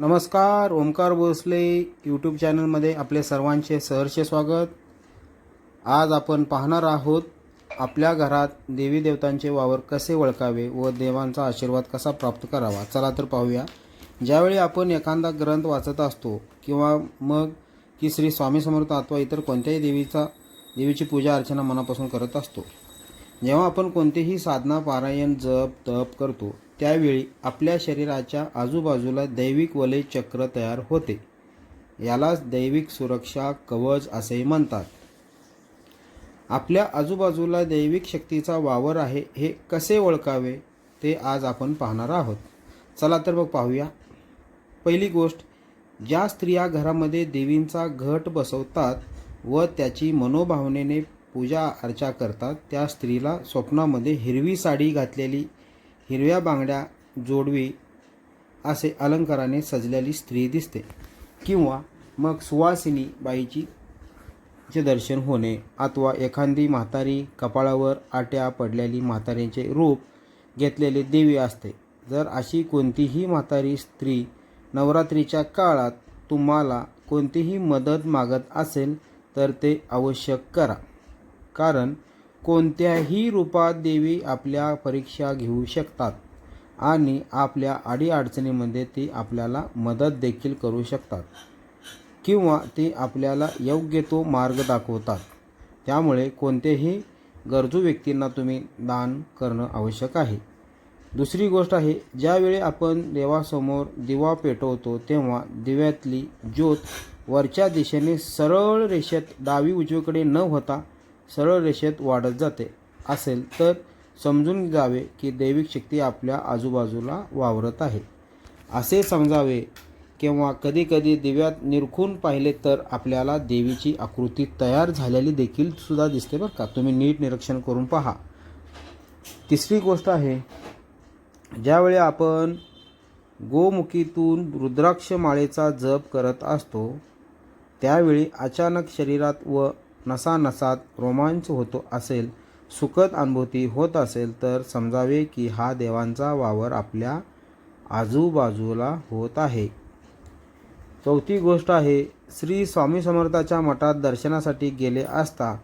नमस्कार ओमकार भोसले यूट्यूब चॅनलमध्ये आपले सर्वांचे सहर्ष स्वागत. आज आपण पाहणार आहोत आपल्या घरात देवी देवतांचे वावर कसे ओळखावे व देवांचा आशीर्वाद कसा प्राप्त करावा? चला तर पाहूया. ज्यावेळी आपण एखादा ग्रंथ वाचत असतो किंवा मग की श्री स्वामी समर्थ अथवा इतर कोणत्याही देवीचा देवीची पूजा अर्चना मनापासून करत असतो जेव्हा आपण कोणतेही साधना पारायण जप तप करतो त्यावेळी आपल्या शरीराच्या आजूबाजूला दैविक वलय चक्र तयार होते. यालाच दैविक सुरक्षा कवच असेही म्हणतात. आपल्या आजूबाजूला दैविक शक्तीचा वावर आहे हे कसे ओळखावे ते आज आपण पाहणार आहोत. चला तर मग पाहूया. पहिली गोष्ट ज्या स्त्रिया घरामध्ये देवींचा घट बसवतात व त्याची मनोभावनेने पूजा अर्चा करतात. त्या स्त्रीला स्वप्नामध्ये हिरवी साडी घातलेली हिरव्या बांगड्या जोडवी असे अलंकाराने सजलेली स्त्री दिसते किंवा मग सुवासिनी बाईची चे दर्शन होणे. अथवा एखादी म्हातारी कपाळावर आट्या पडलेली म्हातारीचे रूप घेतलेले देवी असते. जर अशी कोणतीही म्हातारी स्त्री नवरात्रीच्या काळात तुम्हाला कोणतीही मदत मागत असेल तर ते आवश्यक करा. कारण कोणत्याही रूपात देवी आपल्या परीक्षा घेऊ शकतात आणि आपल्या अडीअडचणीमध्ये ती आपल्याला मदत देखील करू शकतात किंवा ते आपल्याला योग्य तो मार्ग दाखवतात. त्यामुळे कोणत्याही गरजू व्यक्तींना तुम्ही दान करणं आवश्यक आहे. दुसरी गोष्ट आहे ज्यावेळी आपण देवासमोर दिवा पेटवतो तेव्हा दिव्यातली ज्योत वरच्या दिशेने सरळ रेषेत डावी उजवीकडे न होता सरळ रेषेत वाढत जाते. असेल तर समजून जावे की दैविक शक्ती आपल्या आजूबाजूला वावरत आहे. असे समजावे किंवा कधीकधी दिव्यात निरखून पाहिले तर आपल्याला देवीची आकृती तयार झालेली देखील सुद्धा दिसते बरं का. तुम्ही नीट निरीक्षण करून पहा. तिसरी गोष्ट आहे ज्यावेळी आपण गोमुखीतून रुद्राक्ष माळेचा जप करत असतो त्यावेळी अचानक शरीरात व नसानसात रोमांच होतो असेल सुखद अनुभूती होत असेल तर समजावे की हा देवांचा वावर आपल्या आजूबाजूला होत आहे. चौथी गोष्ट आहे श्री स्वामी समर्थाच्या मठात दर्शनासाठी गेले असता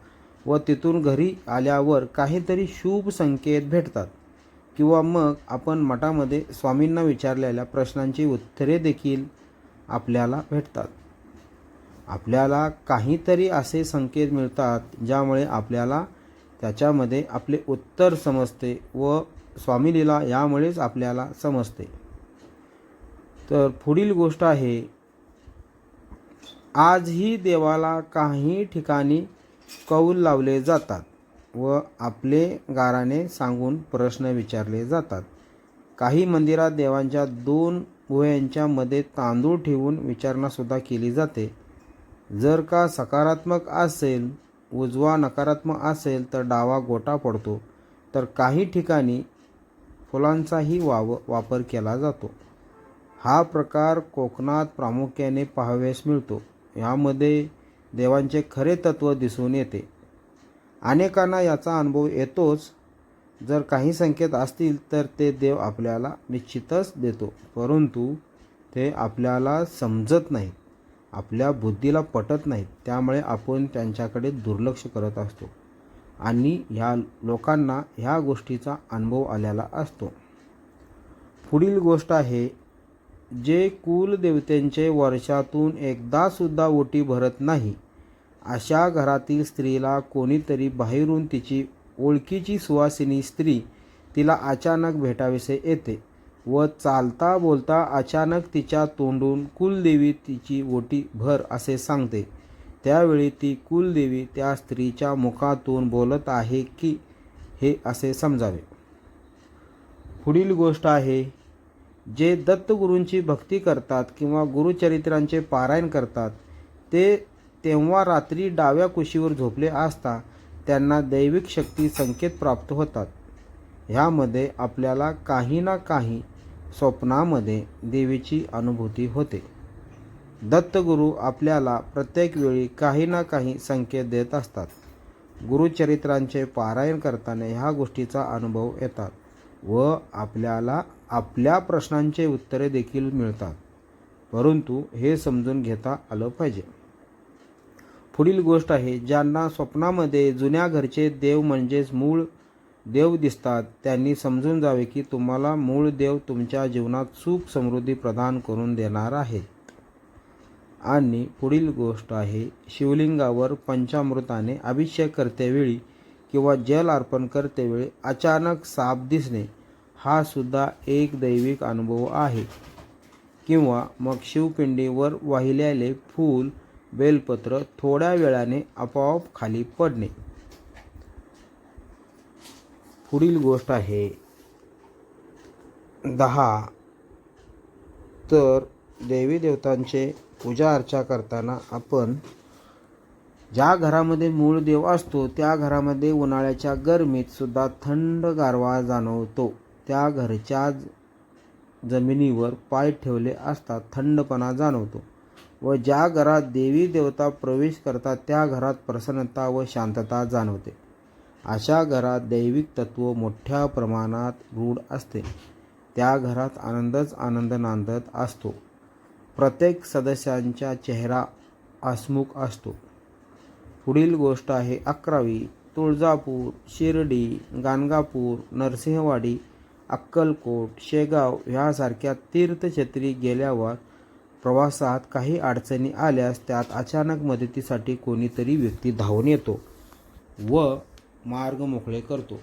व तिथून घरी आल्यावर काहीतरी शुभ संकेत भेटतात. किंवा मग आपण मठामध्ये स्वामींना विचारलेल्या प्रश्नांची उत्तरे देखील आपल्याला भेटतात. आपल्याला काहीतरी असे संकेत मिळतात ज्यामुळे आपल्याला त्याच्यामध्ये आपले उत्तर समजते व स्वामीलीला यामुळेच आपल्याला समजते. तर पुढील गोष्ट आहे आजही देवाला काही ठिकाणी कौल लावले जातात व आपले गाराने सांगून प्रश्न विचारले जातात. काही मंदिरात देवांच्या दोन गुह्यांच्या मध्ये तांदूळ ठेवून विचारणासुद्धा केली जाते. जर का सकारात्मक असेल उजवा नकारात्मक असेल तर डावा गोटा पडतो. तर काही ठिकाणी फुलांचाही वाव वापर केला जातो. हा प्रकार कोकणात प्रामुख्याने पाहाव्यास मिळतो. यामध्ये देवांचे खरे तत्त्व दिसून येते. अनेकांना याचा अनुभव येतोच. जर काही संकेत असतील तर ते देव आपल्याला निश्चितच देतो. परंतु ते आपल्याला समजत नाहीत. आपल्या बुद्धीला पटत नाहीत त्यामुळे आपण त्यांच्याकडे दुर्लक्ष करत असतो. आणि ह्या लोकांना ह्या गोष्टीचा अनुभव आलेला असतो. पुढील गोष्ट आहे जे कुलदेवतेंचे वर्षातून एकदासुद्धा ओटी भरत नाही अशा घरातील स्त्रीला कोणीतरी बाहेरून तिची ओळखीची सुवासिनी स्त्री तिला अचानक भेटाविषयी येते. व चालता बोलता अचानक तिच्या तोंडून कुलदेवी तिची ओटी भर असे सांगते. त्यावेळी ती कुलदेवी त्या स्त्रीच्या मुखातून बोलत आहे की हे असे समजावे. पुढील गोष्ट आहे जे दत्तगुरूंची भक्ती करतात किंवा गुरुचरित्रांचे पारायण करतात ते तेव्हा रात्री डाव्या कुशीवर झोपले असता त्यांना दैविक शक्ती संकेत प्राप्त होतात. ह्यामध्ये आपल्याला काही ना काही स्वप्नामध्ये देवीची अनुभूती होते. दत्तगुरू आपल्याला प्रत्येक वेळी काही ना काही संकेत देत असतात. गुरुचरित्रांचे पारायण करताना ह्या गोष्टीचा अनुभव येतात व आपल्याला आपल्या प्रश्नांचे उत्तरे देखील मिळतात. परंतु हे समजून घेता आलं पाहिजे. पुढील गोष्ट आहे ज्यांना स्वप्नामध्ये जुन्या घरचे देव म्हणजेच मूळ देव दिसतात त्यांनी समजून जावे की तुम्हाला मूळ देव तुमच्या जीवनात सुख समृद्धी प्रदान करून देणार आहेत आणि पुढील गोष्ट आहे शिवलिंगावर पंचामृताने अभिषेक करतेवेळी किंवा जल अर्पण करतेवेळी अचानक साप दिसणे हा सुद्धा एक दैविक अनुभव आहे. किंवा मग शिवपिंडीवर वाहिलेले फूल बेलपत्र थोड्या वेळाने आपोआप खाली पडणे. पुढील गोष्ट आहे. दहा. तर देवी देवतांचे पूजा अर्चा करताना आपण ज्या घरामध्ये मूळ देव असतो त्या घरामध्ये उन्हाळ्याच्या गरमीत सुद्धा थंड गारवा जाणवतो. त्या घरच्या जमिनीवर पाय ठेवले असता थंडपणा जाणवतो. व ज्या घरात देवी देवता प्रवेश करतात त्या घरात प्रसन्नता व शांतता जाणवते. अशा घरात दैविक तत्व मोठ्या प्रमाणात रूढ असते. त्या घरात आनंदच आनंद नांदत असतो. प्रत्येक सदस्यांचा चेहरा हसमुख असतो. पुढील गोष्ट आहे अकरावी तुळजापूर शिर्डी गाणगापूर नरसिंहवाडी अक्कलकोट शेगाव ह्यासारख्या तीर्थक्षेत्री गेल्यावर प्रवासात काही अडचणी आल्यास त्यात अचानक मदतीसाठी कोणीतरी व्यक्ती धावून येतो व मार्ग मोकळे करतो.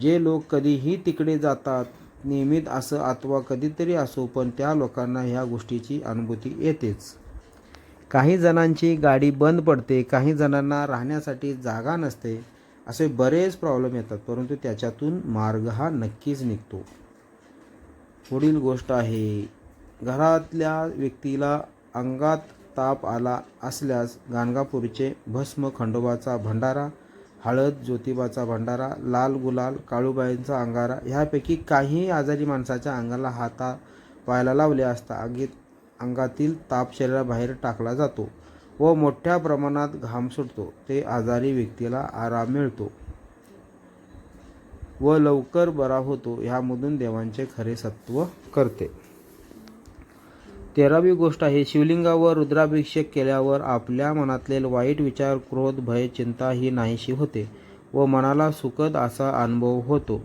जे लोक कधीही तिकडे जातात नियमित असं अथवा कधीतरी असो पण त्या लोकांना ह्या गोष्टीची अनुभूती येतेच. काही जणांची गाडी बंद पडते काही जणांना राहण्यासाठी जागा नसते असे बरेच प्रॉब्लेम येतात परंतु त्याच्यातून मार्ग हा नक्कीच निघतो. पुढील गोष्ट आहे घरातल्या व्यक्तीला अंगात ताप आला असल्यास गाणगापूरचे भस्म खंडोबाचा भंडारा हळद ज्योतिबाचा भंडारा लाल गुलाल काळूबाईंचा अंगारा ह्यापैकी काही आजारी माणसाच्या अंगाला हाता पायाला लावले असता अंगीत अंगातील ताप शरीराबाहेर टाकला जातो व मोठ्या प्रमाणात घाम सुटतो. ते आजारी व्यक्तीला आराम मिळतो व लवकर बरा होतो. ह्यामधून देवांचे खरे सत्व करते. तेरावी गोष्ट आहे शिवलिंगावर रुद्राभिषेक केल्यावर आपल्या मनातले वाईट विचार क्रोध भय चिंता ही नाहीशी होते व मनाला सुखद असा अनुभव होतो.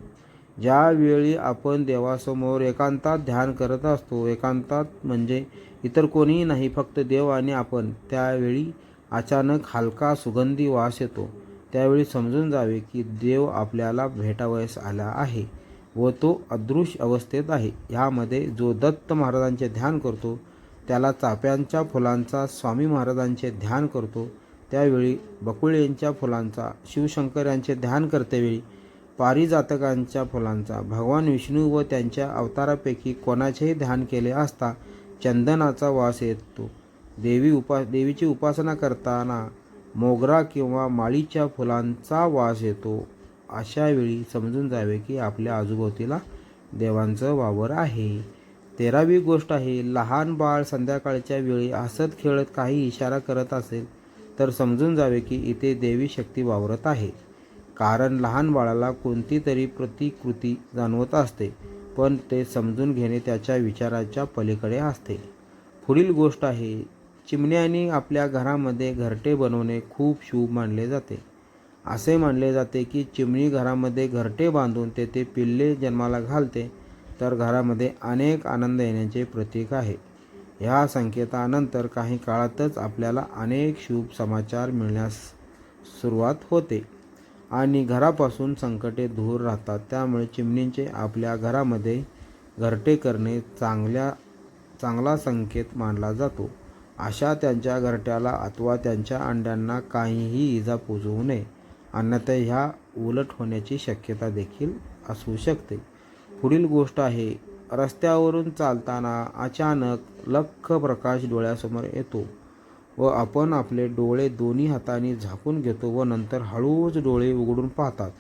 ज्यावेळी आपण देवासमोर एकांतात ध्यान करत असतो एकांतात म्हणजे इतर कोणीही नाही फक्त देव आणि आपण त्यावेळी अचानक हलका सुगंधी वास येतो. त्यावेळी समजून जावे की देव आपल्याला भेटावयास आला आहे. व तो अदृश्य अवस्थेत आहे. ह्यामध्ये जो दत्त महाराजांचे ध्यान करतो त्याला चाफ्यांच्या फुलांचा स्वामी महाराजांचे ध्यान करतो. त्यावेळी बकुळेंच्या फुलांचा शिवशंकर यांचे ध्यान करतेवेळी पारिजातकांच्या फुलांचा भगवान विष्णू व त्यांच्या अवतारापैकी कोणाचेही ध्यान केले असता चंदनाचा वास येतो. देवी उपा देवीची उपासना करताना मोगरा किंवा माळीच्या फुलांचा वास येतो. अशा वेळी समजून जावे की आपल्या आजूभोवतीला देवांचं वावर आहे. तेरावी गोष्ट आहे लहान बाळ संध्याकाळच्या वेळी हसत खेळत काही इशारा करत असेल तर समजून जावे की इथे देवी शक्ती वावरत आहे. कारण लहान बाळाला कोणती तरी प्रतिकृती जाणवत असते पण ते समजून घेणे त्याच्या विचाराच्या पलीकडे असते. पुढील गोष्ट आहे चिमण्याने आपल्या घरामध्ये घरटे बनवणे खूप शुभ मानले जाते. असे मानले जाते की चिमणी घरामध्ये घरटे बांधून तेथे पिल्ले जन्माला घालते तर घरामध्ये अनेक आनंद येण्याचे प्रतीक आहे. ह्या संकेतानंतर काही काळातच आपल्याला अनेक शुभ समाचार मिळण्यास सुरुवात होते आणि घरापासून संकटे दूर राहतात. त्यामुळे चिमणींचे आपल्या घरामध्ये घरटे करणे चांगल्या चांगला संकेत मानला जातो. अशा त्यांच्या घरट्याला अथवा त्यांच्या अंड्यांना काहीही इजा पोचवू नये. अन्यथा ह्या उलट होण्याची शक्यता देखील असू शकते. पुढील गोष्ट आहे रस्त्यावरून चालताना अचानक लख प्रकाश डोळ्यासमोर येतो व आपण आपले डोळे दोन्ही हातांनी झाकून घेतो व नंतर हळूच डोळे उघडून पाहतात.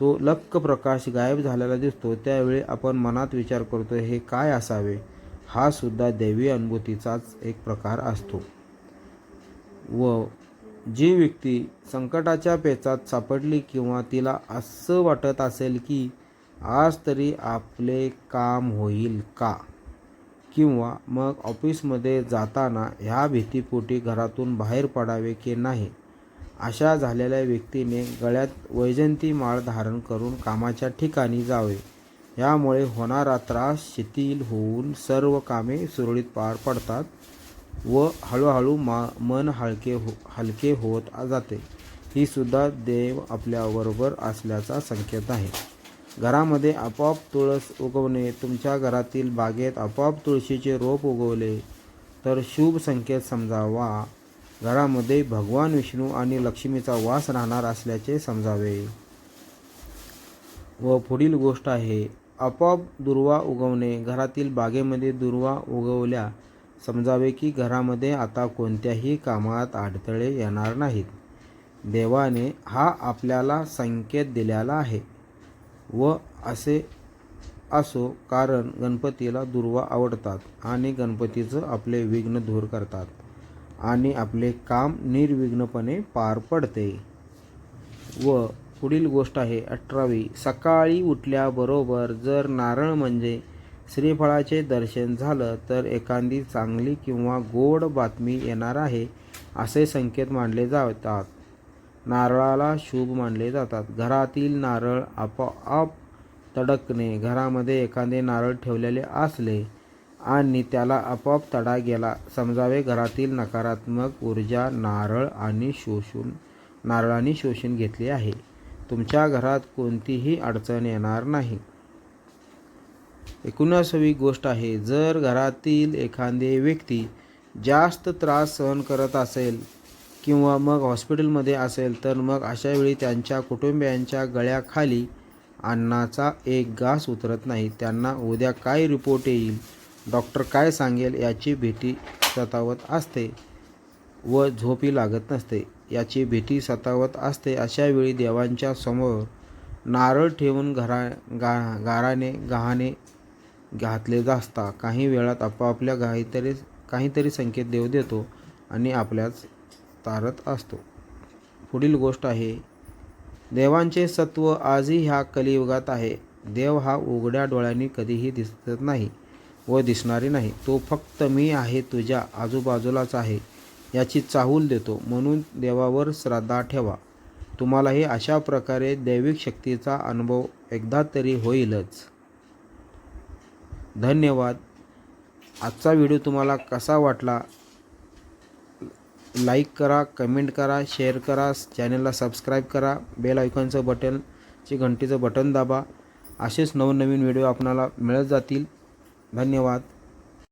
तो लख प्रकाश गायब झालेला दिसतो त्यावेळी आपण मनात विचार करतो हे काय असावे? हा सुद्धा दैवी अनुभूतीचाच एक प्रकार असतो. व जी व्यक्ती संकटाच्या पेचात सापडली किंवा तिला असं वाटत असेल की आज तरी आपले काम होईल का? किंवा मग ऑफिसमध्ये जाताना ह्या भीतीपोटी घरातून बाहेर पडावे की नाही? अशा झालेल्या व्यक्तीने गळ्यात वैजंती माळ धारण करून कामाच्या ठिकाणी जावे. यामुळे होणारा त्रास शिथिल होऊन सर्व कामे सुरळीत पार पडतात. व हळूहळू मा मन हलके हो हलके होत जाते. ही सुद्धा देव आपल्याबरोबर असल्याचा संकेत आहे. घरामध्ये आपोआप तुळस उगवणे तुमच्या घरातील बागेत आपोआप तुळशीचे रोप उगवले तर शुभ संकेत समजावा. घरामध्ये भगवान विष्णू आणि लक्ष्मीचा वास राहणार असल्याचे समजावे. व पुढील गोष्ट आहे आपोआप दुर्वा उगवणे. घरातील बागेमध्ये दुर्वा उगवल्या समजावे की घरामध्ये आता कोणत्याही कामात अडथळे येणार नाहीत. देवाने हा आपल्याला संकेत दिलेला आहे. व असे असो कारण गणपतीला दुर्वा आवडतात आणि गणपतीचं आपले विघ्न दूर करतात आणि आपले काम निर्विघ्नपणे पार पडते. व पुढील गोष्ट आहे अठरावी. सकाळी उठल्याबरोबर जर नारळ म्हणजे श्रीफळाचे दर्शन झालं तर एखादी चांगली किंवा गोड बातमी येणार आहे असे संकेत मानले जातात. नारळाला शुभ मानले जातात. घरातील नारळ आपोआप तडकणे घरामध्ये एखादे नारळ ठेवलेले असले आणि त्याला आपोआप तडा गेला समजावे घरातील नकारात्मक ऊर्जा नारळ आणि शोषून नारळाने शोषून घेतले आहे. तुमच्या घरात कोणतीही अडचण येणार नाही. एकोणासावी गोष्ट आहे जर घरातील एखादे व्यक्ती जास्त त्रास सहन करत असेल किंवा मग हॉस्पिटलमध्ये असेल तर मग अशावेळी त्यांच्या कुटुंबियांच्या गळ्याखाली अन्नाचा एक घास उतरत नाही. त्यांना उद्या काय रिपोर्ट येईल डॉक्टर काय सांगेल याची भीती सतावत असते व झोपी लागत नसते. याची भीती सतावत असते अशावेळी देवांच्या समोर नारळ ठेवून घरा गा गाराने गहाणे घातले असता काही वेळात आपापल्या काहीतरी काहीतरी संकेत देव देतो आणि आपल्याच तारत असतो. पुढील गोष्ट आहे देवांचे सत्व आजही ह्या कलियुगात आहे. देव हा उघड्या डोळ्यांनी कधीही दिसत नाही व दिसणारी नाही. तो फक्त मी आहे तुझ्या आजूबाजूलाच आहे याची चाहूल देतो. म्हणून देवावर श्रद्धा ठेवा. तुम्हालाही अशा प्रकारे दैविक शक्तीचा अनुभव एकदा तरी होईलच. धन्यवाद. आजचा व्हिडिओ तुम्हाला कसा वाटला? लाईक करा कमेंट करा शेअर करा चॅनलला सबस्क्राईब करा बेल आयकॉनचं बटनचे घंटीचं बटन दाबा. असेच नवनवीन व्हिडिओ आपणाला मिळत जातील. धन्यवाद.